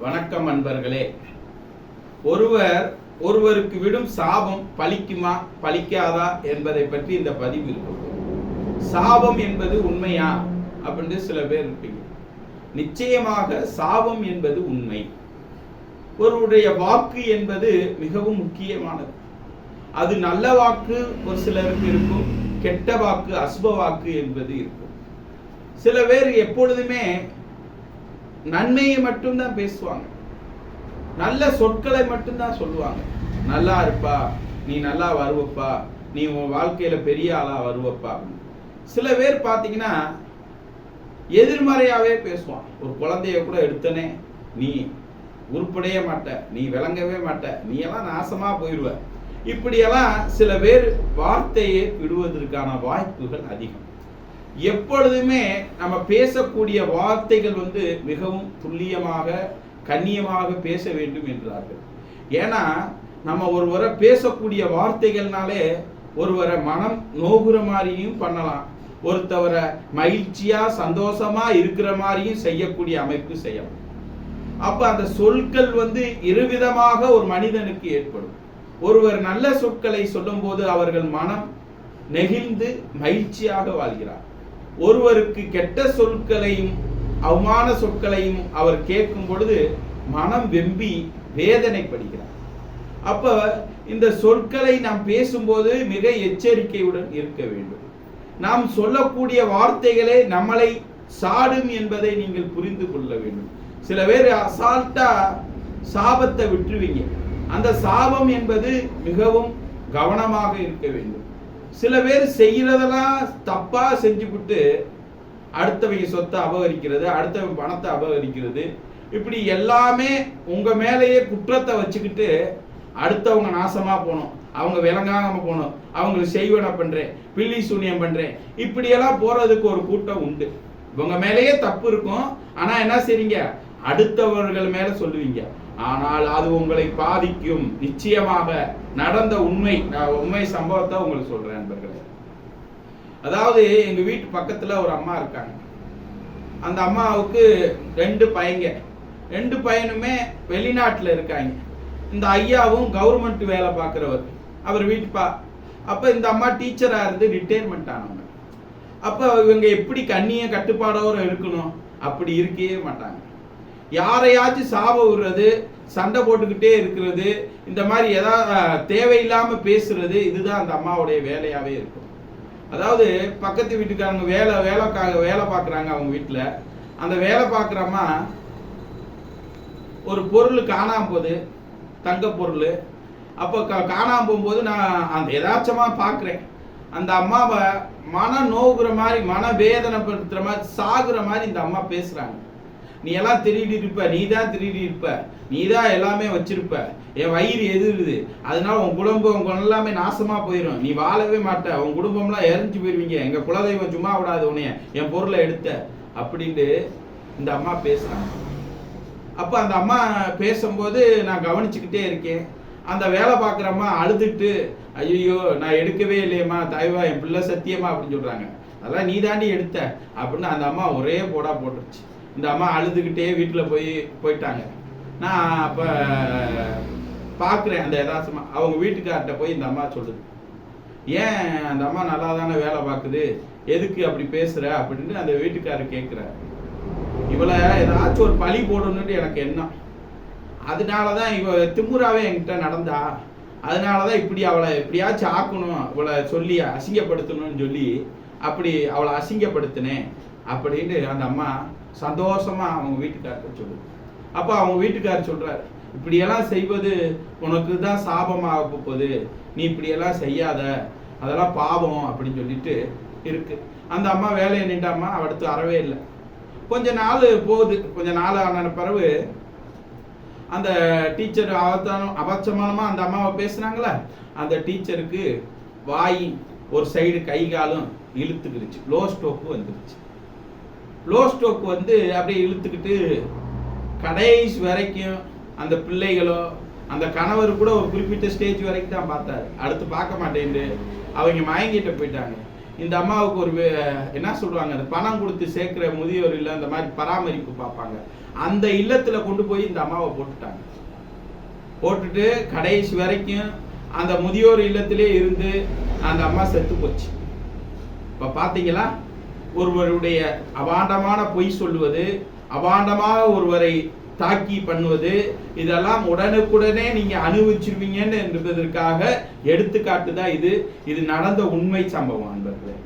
வணக்கம் அன்பர்களே. ஒருவர் ஒருவருக்கு விடும் சாபம் பலிக்குமா பலிக்காதா என்பதை பற்றி இந்த பதிவு இருக்கும். சாபம் என்பது உண்மையா அப்படின்னு சில பேர் இருப்பீங்க. நிச்சயமாக சாபம் என்பது உண்மை. ஒருவருடைய வாக்கு என்பது மிகவும் முக்கியமானது. அது நல்ல வாக்கு ஒரு சிலருக்கு இருக்கும் கெட்ட வாக்கு அசுப வாக்கு என்பது இருக்கும். சில பேர் எப்பொழுதுமே நன்மையை மட்டும்தான் பேசுவாங்க. நல்ல சொற்களை மட்டும்தான் சொல்லுவாங்க. நல்லா இருப்பா நீ நல்லா வருவப்பா நீ உன் வாழ்க்கையில பெரிய ஆளா வருவப்பா. சில பேர் பார்த்தீங்கன்னா எதிர்மறையாவே பேசுவான் ஒரு குழந்தைய கூட எடுத்தனே நீ உருப்படையே மாட்ட நீ விளங்கவே மாட்ட நீ எல்லாம் நாசமா போயிடுவ இப்படியெல்லாம் சில பேர் வார்த்தையை விடுவதற்கான வாய்ப்புகள் அதிகம். எப்பொழுதுமே நம்ம பேசக்கூடிய வார்த்தைகள் வந்து மிகவும் துல்லியமாக கண்ணியமாக பேச வேண்டும் என்றார்கள். ஏன்னா நம்ம ஒருவரை பேசக்கூடிய வார்த்தைகள்னாலே ஒருவரை மனம் நோகுற மாதிரியும் பண்ணலாம். ஒருத்தவரை மகிழ்ச்சியா சந்தோஷமா இருக்கிற மாதிரியும் செய்யக்கூடிய அமைப்பு செய்யலாம். அப்ப அந்த சொற்கள் வந்து இருவிதமாக ஒரு மனிதனுக்கு ஏற்படும். ஒருவர் நல்ல சொற்களை சொல்லும்போது அவர்கள் மனம் நெகிழ்ந்து மகிழ்ச்சியாக வாழ்கிறார். ஒருவருக்கு கெட்ட சொற்களையும் அவமான சொற்களையும் அவர் கேட்கும் பொழுது மனம் வெம்பி வேதனைப்படுகிறார். அப்ப இந்த சொற்களை நாம் பேசும்போது மிக எச்சரிக்கையுடன் இருக்க வேண்டும். நாம் சொல்லக்கூடிய வார்த்தைகளே நம்மளை சாடும் என்பதை நீங்கள் புரிந்து கொள்ள வேண்டும். சில பேர் அசால்ட்டா சாபத்தை விட்டுருவீங்க. அந்த சாபம் என்பது மிகவும் கவனமாக இருக்க வேண்டும். சில பேர் செய்யறதெல்லாம் தப்பா செஞ்சுவிட்டு அடுத்தவங்க சொத்தை அபகரிக்கிறது அடுத்தவங்க பணத்தை அபகரிக்கிறது. இப்படி எல்லாமே உங்க மேலேயே குற்றத்தை வச்சுக்கிட்டு அடுத்தவங்க நாசமா போகணும். அவங்க விளங்காம போகணும். அவங்களுக்கு செய்வன பண்றேன் பில்லி சூனியம் பண்றேன். இப்படியெல்லாம் போறதுக்கு ஒரு கூட்டம் உண்டு. உங்கள் மேலேயே தப்பு இருக்கும். ஆனா என்ன செய்றீங்க? அடுத்தவர்கள் மேல சொல்லுவீங்க. ஆனால் அது உங்களை பாதிக்கும். நிச்சயமாக நடந்த உண்மை நான் உண்மை சம்பவத்தை உங்களுக்கு சொல்றேன் நண்பர்களே. அதாவது எங்க வீட்டு பக்கத்துல ஒரு அம்மா இருக்காங்க. அந்த அம்மாவுக்கு ரெண்டு பையங்க. ரெண்டு பையனுமே வெளிநாட்டுல இருக்காங்க. இந்த ஐயாவும் கவர்மெண்ட் வேலை பார்க்குறவர். அவர் வீட்டுப்பா பா அப்போ இந்த அம்மா டீச்சரா இருந்து ரிட்டையர்மெண்ட் ஆனவங்க. அப்போ இவங்க எப்படி கண்ணிய கட்டுப்பாடோட இருக்கணும்? அப்படி இருக்கவே மாட்டாங்க. யாரையாச்சும் சாப விடுறது சண்டை போட்டுக்கிட்டே இருக்கிறது இந்த மாதிரி ஏதாவது தேவையில்லாமல் பேசுறது இதுதான் அந்த அம்மாவுடைய வேலையாகவே இருக்கும். அதாவது பக்கத்து வீட்டுக்காரங்க வேலை வேலைக்காக வேலை பார்க்குறாங்க அவங்க வீட்டில். அந்த வேலை பார்க்குற அம்மா ஒரு பொருள் காணாம போகுது தங்க பொருள். அப்போ கா காணாமல் போகும்போது நான் அந்த எதாச்சமாக பார்க்குறேன். அந்த அம்மாவை மன நோகுற மாதிரி மன வேதனைப்படுத்துகிற மாதிரி சாகுற மாதிரி இந்த அம்மா பேசுகிறாங்க. நீ எல்லாம் திருடி இருப்ப நீ தான் திருடி இருப்ப நீ தான் எல்லாமே வச்சிருப்ப. என் வயிறு எதிருது. அதனால உன் குடும்பம் உங்க எல்லாமே நாசமா போயிடும் நீ வாழவே மாட்ட. உன் குடும்பம்லாம் எரிஞ்சு போயிருவீங்க. எங்க குலதெய்வம் சும்மா விடாது உன்னைய. என் பொருளை எடுத்த. அப்படின்ட்டு இந்த அம்மா பேசுறாங்க. அப்ப அந்த அம்மா பேசும்போது நான் கவனிச்சுக்கிட்டே இருக்கேன். அந்த வேலை பார்க்குறம்மா அழுதுட்டு ஐயோ நான் எடுக்கவே இல்லையம்மா தாய்வா என் பிள்ளை சத்தியமா? அப்படின்னு சொல்றாங்க. அதெல்லாம் நீ தாண்டி எடுத்த. அப்படின்னு அந்த அம்மா ஒரே போடா போட்டுருச்சு. இந்த அம்மா அழுதுகிட்டே வீட்டில் போய் போயிட்டாங்க. நான் அப்போ பார்க்குறேன் அந்த யதாசமாக அவங்க வீட்டுக்கார்ட்ட போய் இந்த அம்மா சொல்லுது. ஏன் அந்த அம்மா நல்லா தானே வேலை பார்க்குது எதுக்கு அப்படி பேசுகிற அப்படின்னு அந்த வீட்டுக்காரர் கேட்குறாரு இவளை ஏதாச்சும் ஒரு பழி போடணுன்ட்டு எனக்கு எண்ணம். அதனால தான் இவ திமுறாவே என்கிட்ட நடந்தா. அதனால தான் இப்படி அவளை எப்படியாச்சும் ஆக்கணும். இவளை சொல்லி அசிங்கப்படுத்தணும்னு சொல்லி அப்படி அவளை அசிங்கப்படுத்தினேன். அப்படின்னு அந்த அம்மா சந்தோஷமா அவங்க வீட்டுக்காரருக்கு சொல்லுது. அப்போ அவங்க வீட்டுக்காரர் சொல்றாரு இப்படியெல்லாம் செய்வது உனக்கு தான் சாபமாக போகுது. நீ இப்படியெல்லாம் செய்யாத. அதெல்லாம் பாவம் அப்படின்னு சொல்லிட்டு இருக்கு. அந்த அம்மா வேலையை நின்றாமா அடுத்து அறவே இல்லை. கொஞ்ச நாள் போகுது. கொஞ்ச நாள் ஆன பிறகு அந்த டீச்சர் அவத்தானம் அபச்சமானமாக அந்த அம்மாவை பேசுனாங்களே அந்த டீச்சருக்கு வாய் ஒரு சைடு கை காலும் இழுத்துக்கிடுச்சு. லோ ஸ்டோக்கு வந்துருச்சு லோ ஸ்டோக் வந்து அப்படியே இழுத்துக்கிட்டு கடைசி வரைக்கும் அந்த பிள்ளைகளோ அந்த கணவர் கூட ஒரு குறிப்பிட்ட ஸ்டேஜ் வரைக்கும் தான் பார்த்தாரு. அடுத்து பார்க்க மாட்டேன்னு அவங்க மயங்கிட்ட போயிட்டாங்க. இந்த அம்மாவுக்கு ஒரு என்ன சொல்லுவாங்க அந்த பணம் கொடுத்து சேர்க்கிற முதியோர் இல்லை அந்த மாதிரி பராமரிப்பு பார்ப்பாங்க. அந்த இல்லத்துல கொண்டு போய் இந்த அம்மாவை போட்டுட்டாங்க. போட்டுட்டு கடைசி வரைக்கும் அந்த முதியோர் இல்லத்திலே இருந்து அந்த அம்மா செத்து போச்சு. இப்போ பார்த்தீங்களா? ஒருவருடைய அபாண்டமான பொய் சொல்லுவது அபாண்டமாக ஒருவரை தாக்கி பண்ணுவது இதெல்லாம் உடனுக்குடனே நீங்க அனுபவிச்சிருவீங்கன்னு என்பதற்காக எடுத்துக்காட்டு தான் இது. இது நடந்த உண்மை சம்பவம் அன்பர்களே.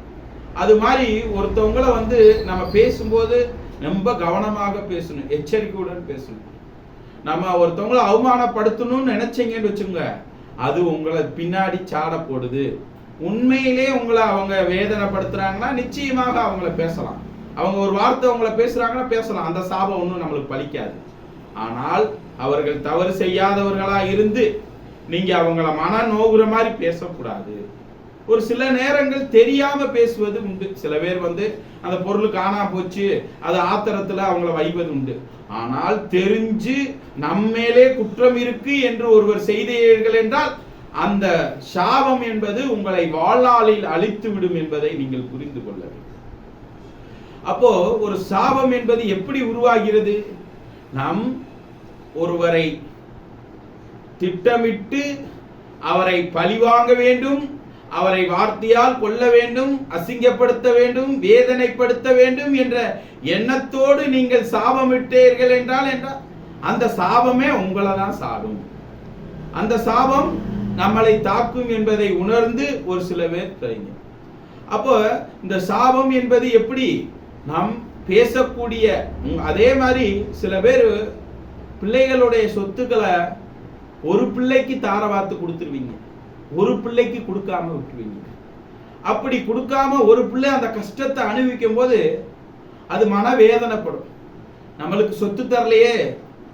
அது மாதிரி ஒருத்தவங்களை வந்து நம்ம பேசும்போது ரொம்ப கவனமாக பேசணும் எச்சரிக்கையுடன் பேசணும். நம்ம ஒருத்தவங்களை அவமானப்படுத்தணும்னு நினைச்சீங்கன்னு வச்சுங்க அது உங்களை பின்னாடி சாட போடுது. உண்மையிலே உங்களை அவங்க வேதனைப்படுத்துறாங்கன்னா நிச்சயமாக அவங்கள பேசலாம். அவங்க ஒரு வார்த்தை அவங்கள பேசுறாங்கன்னா பேசலாம். அந்த சாபம் ஒன்றும் நம்மளுக்கு பலிக்காது. ஆனால் அவர்கள் தவறு செய்யாதவர்களா இருந்து நீங்க அவங்கள மன நோகுற மாதிரி பேசக்கூடாது. ஒரு சில நேரங்கள் தெரியாம பேசுவது உண்டு. சில பேர் வந்து அந்த பொருள் காணா போச்சு அது ஆத்திரத்துல அவங்கள வைவது உண்டு. ஆனால் தெரிஞ்சு நம்மேலே குற்றம் இருக்கு என்று ஒருவர் செய்தீர்கள் என்றால் அந்த சாபம் என்பது உங்களை வாழ்நாளில் அழித்து விடும் என்பதை நீங்கள் புரிந்து கொள்ள வேண்டும். அப்போ ஒரு சாபம் என்பது எப்படி உருவாகிறது? நாம் ஒருவரை திட்டமிட்டு அவரை பழிவாங்க வேண்டும் அவரை வார்த்தையால் கொல்ல வேண்டும் அசிங்கப்படுத்த வேண்டும் வேதனைப்படுத்த வேண்டும் என்ற எண்ணத்தோடு நீங்கள் சாபமிட்டீர்கள் என்றால் என்றால் அந்த சாபமே உங்களை தான் சாடும் அந்த சாபம் நம்மளை தாக்கும் என்பதை உணர்ந்து ஒரு சில பேர் தெரியும் அப்போ இந்த சாபம் என்பது எப்படி? நம் பேசக்கூடிய அதே மாதிரி சில பேர் பிள்ளைகளுடைய சொத்துக்களை ஒரு பிள்ளைக்கு தார வார்த்து கொடுத்துருவீங்க. ஒரு பிள்ளைக்கு கொடுக்காம விட்டுருவீங்க. அப்படி கொடுக்காம ஒரு பிள்ளை அந்த கஷ்டத்தை அனுபவிக்கும் போது அது மனவேதனைப்படும். நம்மளுக்கு சொத்து தரலையே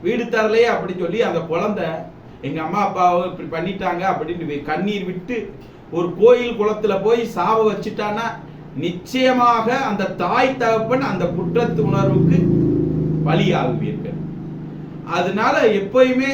வீடு தரலையே அப்படின்னு சொல்லி அந்த குழந்தை எங்கள் அம்மா அப்பாவை இப்படி பண்ணிட்டாங்க அப்படின்னு கண்ணீர் விட்டு ஒரு கோயில் குளத்தில் போய் சாவ வச்சுட்டான்னா நிச்சயமாக அந்த தாய் தகப்பன் அந்த குற்றத்து உணர்வுக்கு பலியாகுவீர்கள். அதனால எப்பயுமே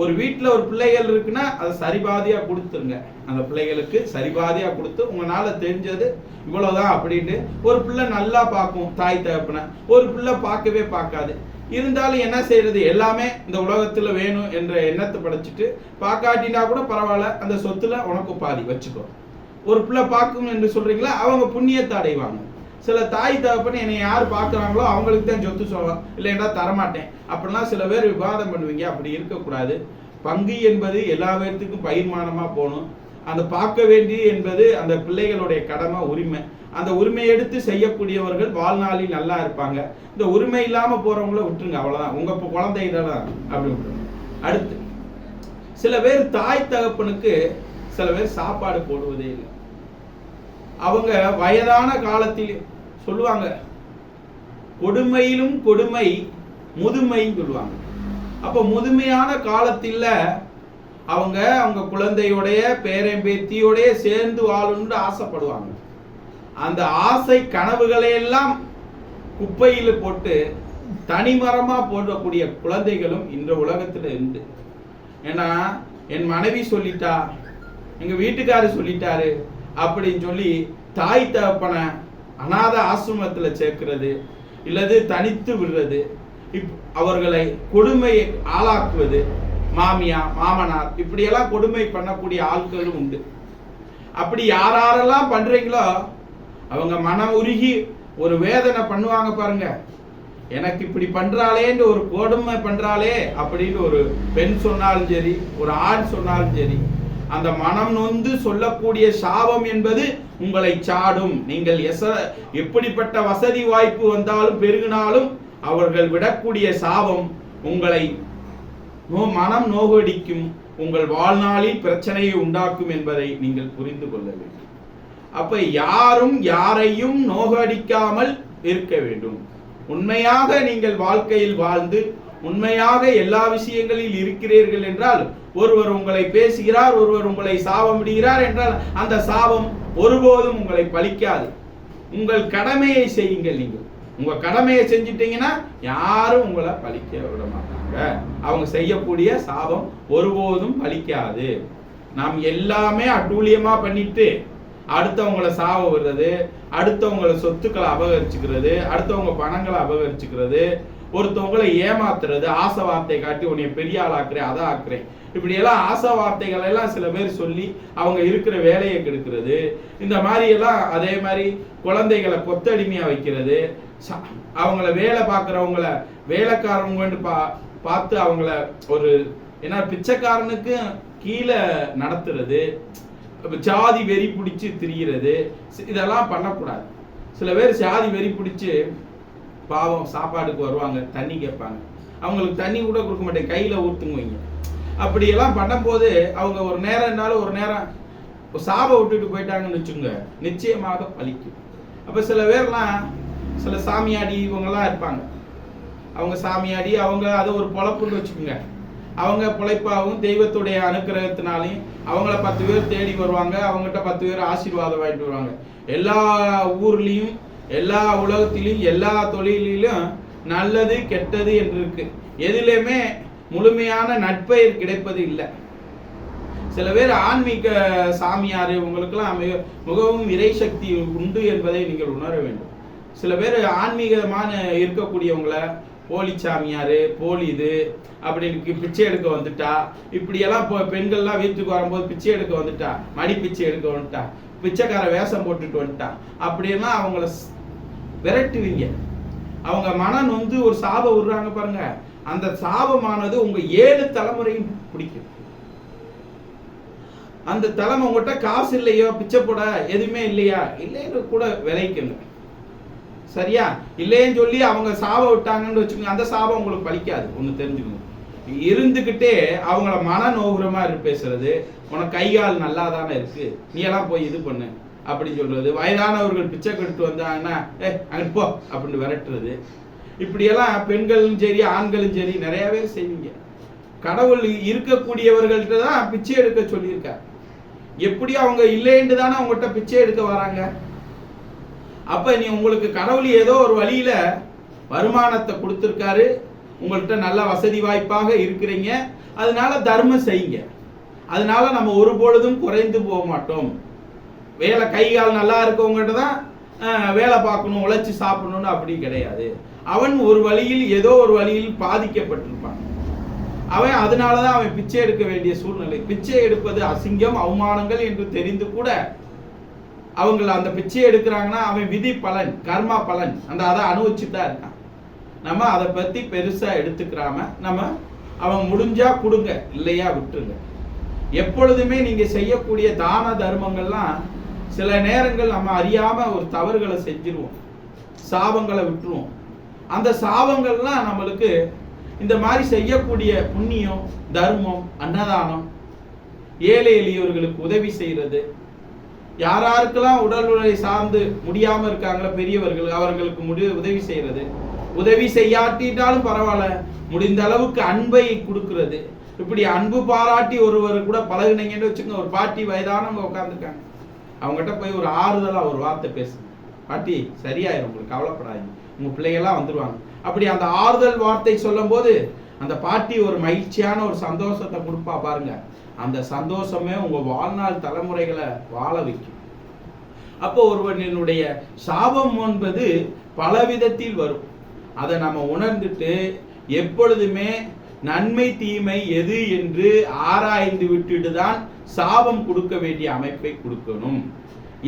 ஒரு வீட்டில் ஒரு பிள்ளைகள் இருக்குன்னா அதை சரிபாதியாக கொடுத்துருங்க. அந்த பிள்ளைகளுக்கு சரிபாதியாக கொடுத்து உங்களால் தெரிஞ்சது இவ்வளோதான் அப்படின்ட்டு ஒரு பிள்ளை நல்லா பார்க்கும் தாய் தகப்பனை. ஒரு பிள்ளை பார்க்கவே பார்க்காது. இருந்தாலும் என்ன செய்யறது? எல்லாமே இந்த உலகத்துல வேணும் என்ற எண்ணத்தை படைச்சிட்டு பார்க்காட்டினா கூட பரவாயில்ல அந்த சொத்துல உனக்கு பாதி வச்சுக்கோ. ஒரு பிள்ளை பார்க்கும் என்று சொல்றீங்களா? அவங்க புண்ணியத்தை அடைவாங்க. சில தாய் தகப்பன் என்னை யார் பார்க்குறாங்களோ அவங்களுக்கு தான் சொத்து சொல்லலாம் இல்லைன்னா தரமாட்டேன். அப்படிலாம் சில பேர் விவாதம் பண்ணுவீங்க. அப்படி இருக்கக்கூடாது. பங்கு என்பது எல்லா பேர்த்துக்கும் பயிர்மானமாக போகணும். அந்த பார்க்க வேண்டியது என்பது அந்த பிள்ளைகளுடைய கடமை உரிமை. அந்த உரிமை எடுத்து செய்யக்கூடியவர்கள் வாழ்நாளில் நல்லா இருப்பாங்க. இந்த உரிமை இல்லாமல் போறவங்கள விட்டுருங்க அவ்வளோதான் உங்க இப்போ குழந்தை தான் அப்படி விட்டுருங்க. அடுத்து சில பேர் தாய் தகப்பனுக்கு சில பேர் சாப்பாடு போடுவதே இல்லை. அவங்க வயதான காலத்தில் சொல்லுவாங்க கொடுமையிலும் கொடுமை முதுமைன்னு சொல்லுவாங்க. அப்போ முதுமையான காலத்தில் அவங்க அவங்க குழந்தையோடைய பேரன் பேத்தியோடைய சேர்ந்து வாழணும்னு ஆசைப்படுவாங்க. அந்த ஆசை கனவுகளை எல்லாம் குப்பையில் போட்டு தனிமரமா போடக்கூடிய குழந்தைகளும் இந்த உலகத்துல உண்டு ஏன்னா என் மனைவி சொல்லிட்டா எங்க வீட்டுக்காரர் சொல்லிட்டாரு அப்படின்னு சொல்லி தாய் தகப்பனை அநாத ஆசிரமத்துல சேர்க்கிறது இல்லது தனித்து விடுறது இப் அவர்களை கொடுமை ஆளாக்குவது மாமியா மாமனார் இப்படியெல்லாம் கொடுமை பண்ணக்கூடிய ஆட்களும் உண்டு. அப்படி யாரெல்லாம் பண்றீங்களோ அவங்க மனம் உருகி ஒரு வேதனை பண்ணுவாங்க பாருங்க. எனக்கு இப்படி பண்றாளேன்னு ஒரு கொடுமை பண்றாளே அப்படின்னு ஒரு பெண் சொன்னாலும் சரி ஒரு ஆண் சொன்னாலும் சரி அந்த மனம் நொந்து சொல்லக்கூடிய சாபம் என்பது உங்களை சாடும். நீங்கள் எச எப்படிப்பட்ட வசதி வாய்ப்பு வந்தாலும் பெருகினாலும் அவர்கள் விடக்கூடிய சாபம் உங்களை நோ மனம் நோகடிக்கும் உங்கள் வாழ்நாளில் பிரச்சனையை உண்டாக்கும் என்பதை நீங்கள் புரிந்து கொள்ள வேண்டும். அப்ப யாரும் யாரையும் நோகடிக்காமல் இருக்க வேண்டும். உண்மையாக நீங்கள் வாழ்க்கையில் வாழ்ந்து உண்மையாக எல்லா விஷயங்களில் இருக்கிறீர்கள் என்றால் ஒருவர் உங்களை பேசுகிறார் ஒருவர் உங்களை சாபமிடுகிறார் என்றால் அந்த சாபம் ஒருபோதும் உங்களை பலிக்காது உங்கள் கடமையை செய்யுங்கள் நீங்கள். உங்க கடமையை செஞ்சிட்டீங்கன்னா யாரும் உங்களை பலிக்க விட மாட்டாங்க. அவங்க செய்யக்கூடிய சாபம் ஒருபோதும் பலிக்காது நாம் எல்லாமே அட்டூழியமா பண்ணிட்டு அடுத்தவங்கள சாவ விடுறது அடுத்தவங்கள சொத்துக்களை அபகரிச்சுக்கிறது அடுத்தவங்க பணங்களை அபகரிச்சுக்கிறது ஒருத்தவங்களை ஏமாத்துறது ஆசை வார்த்தை காட்டி உன்னை பெரிய ஆளாக்குறேன் அதை ஆக்குறேன். இப்படி எல்லாம் ஆசை வார்த்தைகள் எல்லாம் சில பேர் சொல்லி அவங்க இருக்கிற வேலையை கெடுக்கிறது. இந்த மாதிரி எல்லாம் அதே மாதிரி குழந்தைகளை கொத்தடிமையா வைக்கிறது. அவங்கள வேலை பார்க்குறவங்கள வேலைக்காரவங்கன்னு பா பார்த்து அவங்கள ஒரு ஏன்னா பிச்சைக்காரனுக்கு கீழே நடத்துறது. ஜாதி வெறி பிடிச்சி திரிகிறது இதெல்லாம் பண்ணக்கூடாது. சில பேர் ஜாதி வெறி பிடிச்சி பாவம் சாப்பாடுக்கு வருவாங்க தண்ணி கேட்பாங்க. அவங்களுக்கு தண்ணி கூட கொடுக்க மாட்டேன் கையில் ஊற்றுங்குவீங்க அப்படியெல்லாம் பண்ணும்போது அவங்க ஒரு நேரம் இருந்தாலும் ஒரு நேரம் ஒரு சாபை விட்டுட்டு போயிட்டாங்கன்னு வச்சுங்க நிச்சயமாக பலிக்கும். அப்போ சில பேர்லாம் சில சாமியாடி இவங்கெல்லாம் இருப்பாங்க. அவங்க சாமியாடி அவங்க அதை ஒரு பொழப்புன்னு வச்சுக்கோங்க. அவங்க பிழைப்பாகவும் தெய்வத்துடைய அனுக்கிரகத்தினாலையும் அவங்கள பத்து பேர் தேடி வருவாங்க அவங்ககிட்ட பத்து பேர் ஆசீர்வாதம் வாங்கிட்டு வருவாங்க. எல்லா ஊர்லேயும் எல்லா உலகத்திலையும் எல்லா தொழிலிலும் நல்லது கெட்டது என்று இருக்கு. எதுலேயுமே முழுமையான நட்பெயர் கிடைப்பது இல்லை. சில பேர் ஆன்மீக சாமியார் இவங்களுக்கெல்லாம் மிக மிகவும் இறை சக்தி உண்டு என்பதை நீங்கள் உணர வேண்டும். சில பேர் ஆன்மீகமான இருக்கக்கூடியவங்கள போலி சாமியார் போலி இது அப்படின்னு பிச்சை எடுக்க வந்துட்டா. இப்படியெல்லாம் இப்போ பெண்கள்லாம் வீட்டுக்கு வரும்போது பிச்சை எடுக்க வந்துட்டா. மடி பிச்சை எடுக்க வந்துட்டா. பிச்சைக்கார வேஷம் போட்டுட்டு வந்துட்டா. அப்படின்னா அவங்கள விரட்டுவீங்க. அவங்க மனம் வந்து ஒரு சாபம் விடுறாங்க பாருங்க. அந்த சாபமானது உங்க ஏழு தலைமுறையும் பிடிக்கும். அந்த தலைமை உங்கள்கிட்ட காசு இல்லையோ பிச்சை போட எதுவுமே இல்லையா? இல்லைன்னு கூட விளைக்குங்க சரியா? இல்லைன்னு சொல்லி அவங்க சாபம் விட்டாங்கன்னு வச்சுக்கோங்க அந்த சாபம் உங்களுக்கு பலிக்காது. ஒன்று தெரிஞ்சுக்கணும் இருந்துக்கிட்டே அவங்கள மன நோகுறமா இருக்கு பேசுறது உனக்கு கை கால் நல்லா தானே இருக்கு நீ எல்லாம் போய் இது பண்ணு அப்படின்னு சொல்றது. வயதானவர்கள் பிச்சை கட்டு வந்தாங்கன்னா ஏ அங்கிட்டு போ அப்படின்னு விரட்டுறது. இப்படியெல்லாம் பெண்களும் சரி ஆண்களும் சரி நிறையவே செய்வீங்க. கடவுள் இருக்கக்கூடியவர்கள்ட்ட தான் பிச்சை எடுக்க சொல்லியிருக்கார். எப்படி அவங்க இல்லைன்னு தானே அவங்ககிட்ட பிச்சை எடுக்க வராங்க? அப்ப நீ உங்களுக்கு கடவுள் ஏதோ ஒரு வழியில வருமானத்தை கொடுத்துருக்காரு உங்கள்கிட்ட நல்ல வசதி வாய்ப்பாக இருக்கிறீங்க. அதனால தர்மம் செய்யுங்க. அதனால நம்ம ஒரு பொழுதும் குறைந்து போக மாட்டோம். வேலை கை கால் நல்லா இருக்கவங்ககிட்ட தான் வேலை பார்க்கணும் உழைச்சி சாப்பிடணும்னு அப்படி கிடையாது. அவன் ஒரு வழியில் ஏதோ ஒரு வழியில் பாதிக்கப்பட்டிருப்பான். அவன் அதனால தான் அவன் பிச்சை எடுக்க வேண்டிய சூழ்நிலை. பிச்சை எடுப்பது அசிங்கம் அவமானங்கள் என்று தெரிந்து கூட அவங்க அந்த பிச்சை எடுக்கிறாங்கன்னா அவன் விதி பலன் கர்மா பலன். அந்த அதை அனுபவிச்சுட்டு தான் இருக்கான். நம்ம அதை பற்றி பெருசாக எடுத்துக்கிறாம நம்ம அவன் முடிஞ்சா கொடுங்க இல்லையா விட்டுருங்க. எப்பொழுதுமே நீங்கள் செய்யக்கூடிய தான தர்மங்கள்லாம் சில நேரங்கள் நம்ம அறியாமல் ஒரு தவறுகளை செஞ்சிருவோம். சாபங்களை விட்டுருவோம். அந்த சாபங்கள்லாம் நம்மளுக்கு இந்த மாதிரி செய்யக்கூடிய புண்ணியம் தர்மம் அன்னதானம் ஏழை எளியவர்களுக்கு உதவி செய்கிறது யார் யாருக்கெல்லாம் உடல் உடலை சார்ந்து முடியாமல் இருக்காங்களோ பெரியவர்கள் அவர்களுக்கு முடி உதவி செய்கிறது உதவி செய்யாட்டிட்டாலும் பரவாயில்ல. முடிந்த அளவுக்கு அன்பை கொடுக்கறது. இப்படி அன்பு பாராட்டி ஒருவர் கூட பழகுனீங்கன்னு வச்சுக்கோங்க ஒரு பாட்டி வயதானவங்க உட்காந்துருக்காங்க அவங்ககிட்ட போய் ஒரு ஆறுதலாக ஒரு வார்த்தை பேசுங்க. பாட்டி சரியாயிரும் உங்களுக்கு கவலைப்படாதீங்க. உங்கள் பிள்ளைகள்லாம் வந்துடுவாங்க அப்படி அந்த ஆறுதல் வார்த்தை சொல்லும்போது அந்த பாட்டி ஒரு மகிழ்ச்சியான ஒரு சந்தோஷத்தை கொடுப்பா பாருங்க. அந்த சந்தோஷமே உங்கள் வாழ்நாள் தலைமுறைகளை வாழ வைக்கும். அப்போ ஒருவனுடைய சாபம் என்பது பல விதத்தில் வரும். அதை நம்ம உணர்ந்துட்டு எப்பொழுதுமே நன்மை தீமை எது என்று ஆராய்ந்து விட்டுட்டு தான் சாபம் கொடுக்க வேண்டிய அமைப்பை கொடுக்கணும்.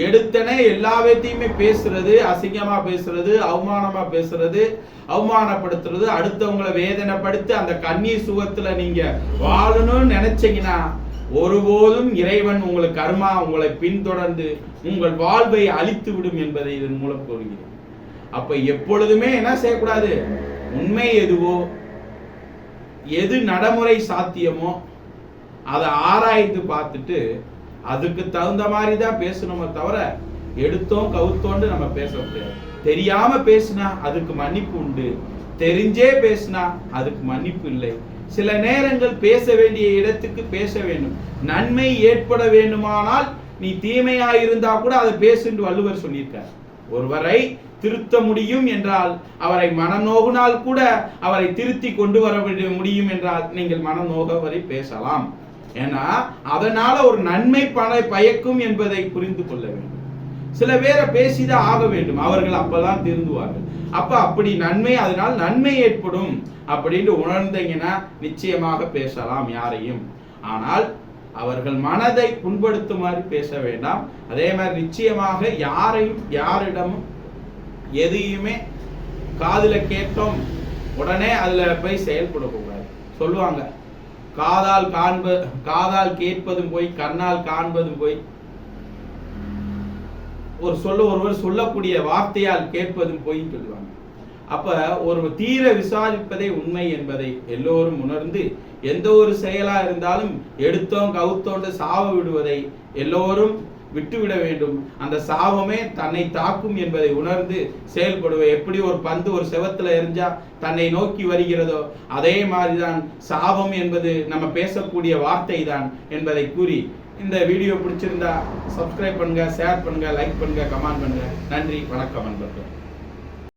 எடுத்தனே எல்லாத்தையுமே பேசுறது அசிங்கமா பேசுறது அவமானமா பேசுறது அவமானப்படுத்துறது அடுத்தவங்களை வேதனைப்படுத்தி அந்த கண்ணீர் சுகத்துல நீங்க வாழணும்னு நினைச்சீங்கன்னா ஒருபோதும் இறைவன் உங்களுக்கு கர்மா உங்களை பின்தொடர்ந்து உங்கள் வாழ்வை அழித்து விடும் என்பதை இதன் மூலம் கூறுகிறேன். அப்ப எப்பொழுதுமே என்ன செய்யக்கூடாது? உண்மை எதுவோ எது நடைமுறை சாத்தியமோ அதை ஆராய்ந்து பார்த்துட்டு அதுக்கு தகுந்த மாதிரி தான் பேசணுமே தவிர எடுத்தோம் கவுத்தோண்டு நம்ம பேச முடியாது. தெரியாம பேசினா அதுக்கு மன்னிப்பு உண்டு. தெரிஞ்சே பேசினா அதுக்கு மன்னிப்பு இல்லை. சில நேரங்கள் பேச வேண்டிய இடத்துக்கு பேச வேண்டும். நன்மை ஏற்பட வேண்டுமானால் நீ தீமையா இருந்தா கூட அதை பேசுன்னு வள்ளுவர் சொல்லியிருக்கார். ஒருவரை திருத்த முடியும் என்றால் அவரை மனநோகுனால் கூட அவரை திருத்தி கொண்டு வர விட- முடியும் என்றால் நீங்கள் மனநோக வரை பேசலாம். ஏன்னா அதனால ஒரு நன்மை பண பயக்கும் என்பதை புரிந்து கொள்ள வேண்டும். சில பேரை பேசிதான் ஆக வேண்டும். அவர்கள் அப்பதான் திருந்துவார்கள். அப்ப அப்படி நன்மை அதனால் நன்மை ஏற்படும் அப்படின்னு உணர்ந்தீங்கன்னா நிச்சயமாக பேசலாம் யாரையும். ஆனால் அவர்கள் மனதை புண்படுத்துமாறு பேச வேண்டாம். அதே மாதிரி நிச்சயமாக யாரையும் யாரிடமும் எதையுமே காதில் கேட்டோம் உடனே அதில் போய் செயல்படக்கூடாது சொல்லுவாங்க காதால் காண்ப காதால் கேட்பதும் போய் கண்ணால் காண்பதும் போய். ஒரு சொல்ல ஒருவர் சொல்லக்கூடிய வார்த்தையால் கேட்பதும் போய் சொல்லுவாங்க. அப்ப ஒரு தீர விசாரிப்பதே உண்மை என்பதை எல்லோரும் உணர்ந்து எந்த ஒரு செயலா இருந்தாலும் எடுத்தோம் கவுத்தோண்டு சாவ விடுவதை எல்லோரும் விட்டுவிட வேண்டும். அந்த சாபமே தன்னை தாக்கும் என்பதை உணர்ந்து செயல்படுவ. எப்படி ஒரு பந்து ஒரு செவத்துல எரிஞ்சா தன்னை நோக்கி வருகிறதோ அதே மாதிரிதான் சாபம் என்பது நம்ம பேசக்கூடிய வார்த்தை தான் என்பதை கூறி இந்த வீடியோ பிடிச்சிருந்தா சப்ஸ்கிரைப் பண்ணுங்க ஷேர் பண்ணுங்க லைக் பண்ணுங்க கமெண்ட் பண்ணுங்க. நன்றி வணக்கம் நண்பர்கள்